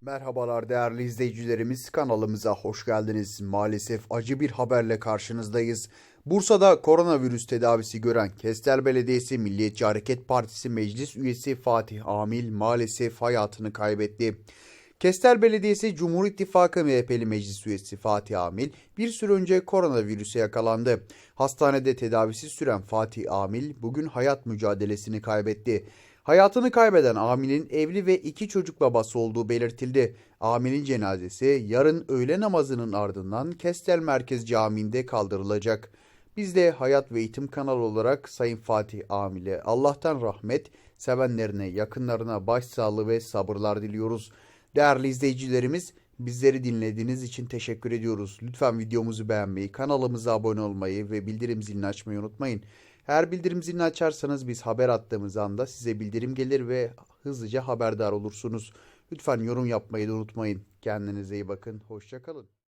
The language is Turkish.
Merhabalar değerli izleyicilerimiz kanalımıza hoş geldiniz. Maalesef acı bir haberle karşınızdayız. Bursa'da koronavirüs tedavisi gören Kestel Belediyesi Milliyetçi Hareket Partisi Meclis Üyesi Fatih Amil maalesef hayatını kaybetti. Kestel Belediyesi Cumhur İttifakı MHP'li meclis üyesi Fatih Amil bir süre önce koronavirüse yakalandı. Hastanede tedavisi süren Fatih Amil bugün hayat mücadelesini kaybetti. Hayatını kaybeden Amil'in evli ve iki çocuk babası olduğu belirtildi. Amil'in cenazesi yarın öğle namazının ardından Kestel Merkez Camii'nde kaldırılacak. Biz de Hayat ve Eğitim kanalı olarak Sayın Fatih Amil'e Allah'tan rahmet, sevenlerine, yakınlarına başsağlığı ve sabırlar diliyoruz. Değerli izleyicilerimiz, bizleri dinlediğiniz için teşekkür ediyoruz. Lütfen videomuzu beğenmeyi, kanalımıza abone olmayı ve bildirim zilini açmayı unutmayın. Eğer bildirim zilini açarsanız biz haber attığımız anda size bildirim gelir ve hızlıca haberdar olursunuz. Lütfen yorum yapmayı da unutmayın. Kendinize iyi bakın. Hoşçakalın.